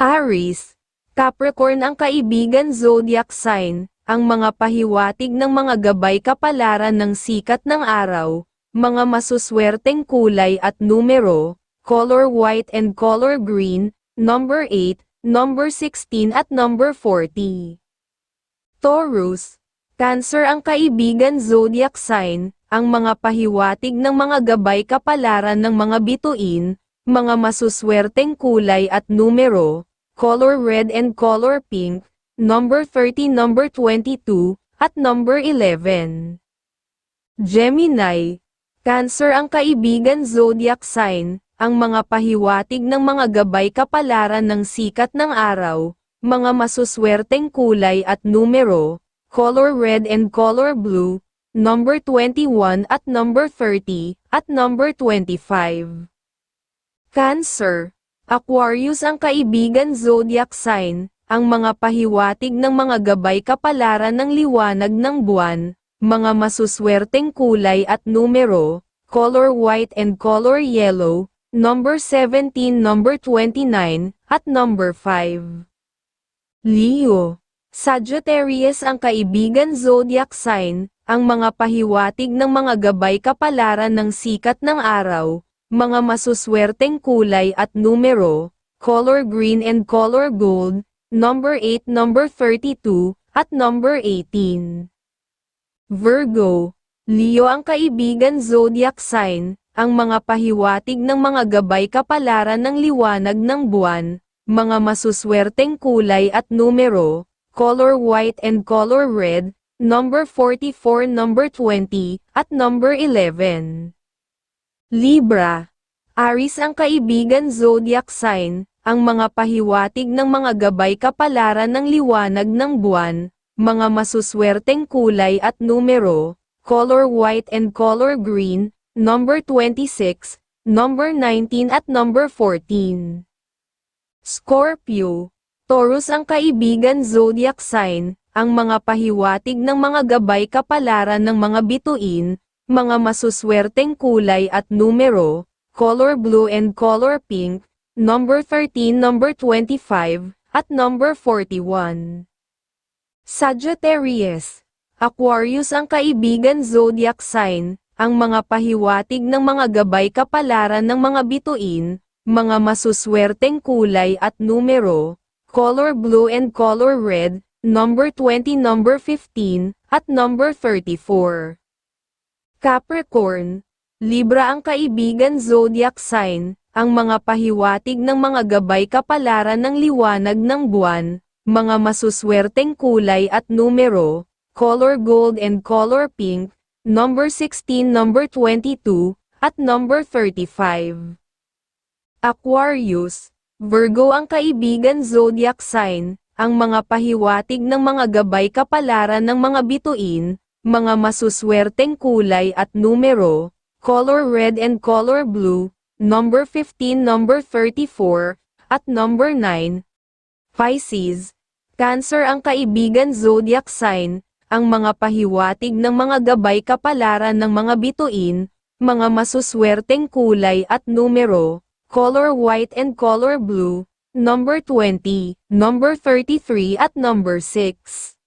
Aries, Capricorn ang kaibigan zodiac sign, ang mga pahiwatig ng mga gabay kapalaran ng sikat ng araw, mga masuswerteng kulay at numero, color white and color green, number 8, number 16 at number 40. Taurus, Cancer ang kaibigan zodiac sign, ang mga pahiwatig ng mga gabay kapalaran ng mga bituin, mga masuswerteng kulay at numero, color red and color pink, number 30, number 22, at number 11. Gemini, Cancer ang kaibigan zodiac sign, ang mga pahiwatig ng mga gabay kapalaran ng sikat ng araw, mga masuswerteng kulay at numero, color red and color blue, number 21 at number 30, at number 25. Cancer, Aquarius ang kaibigan zodiac sign, ang mga pahiwatig ng mga gabay kapalaran ng liwanag ng buwan, mga masuswerteng kulay at numero, color white and color yellow, number 17, number 29, at number 5. Leo Sagittarius ang kaibigan zodiac sign, ang mga pahiwatig ng mga gabay kapalaran ng sikat ng araw, mga masuswerteng kulay at numero, color green and color gold, number 8, number 32, at number 18. Virgo, Leo ang kaibigan zodiac sign, ang mga pahiwatig ng mga gabay kapalaran ng liwanag ng buwan, mga masuswerteng kulay at numero, color white and color red, number 44, number 20, at number 11. Libra. Aris ang kaibigan zodiac sign, ang mga pahiwatig ng mga gabay kapalaran ng liwanag ng buwan, mga masuswerteng kulay at numero, color white and color green, number 26, number 19 at number 14. Scorpio. Taurus ang kaibigan zodiac sign, ang mga pahiwatig ng mga gabay kapalaran ng mga bituin, mga masuswerteng kulay at numero, color blue and color pink, number 13, number 25, at number 41. Sagittarius, Aquarius ang kaibigan zodiac sign, ang mga pahiwatig ng mga gabay kapalaran ng mga bituin, mga masuswerteng kulay at numero, color blue and color red, number 20, number 15, at number 34. Capricorn, Libra ang kaibigan zodiac sign, ang mga pahiwatig ng mga gabay kapalaran ng liwanag ng buwan, mga masuswerteng kulay at numero, color gold and color pink, number 16, number 22, at number 35. Aquarius, Virgo ang kaibigan zodiac sign, ang mga pahiwatig ng mga gabay kapalaran ng mga bituin, mga masuswerteng kulay at numero, color red and color blue, number 15, number 34, at number 9. Pisces, Cancer ang kaibigan zodiac sign, ang mga pahiwatig ng mga gabay kapalaran ng mga bituin, mga masuswerteng kulay at numero, color white and color blue, number 20, number 33 at number 6.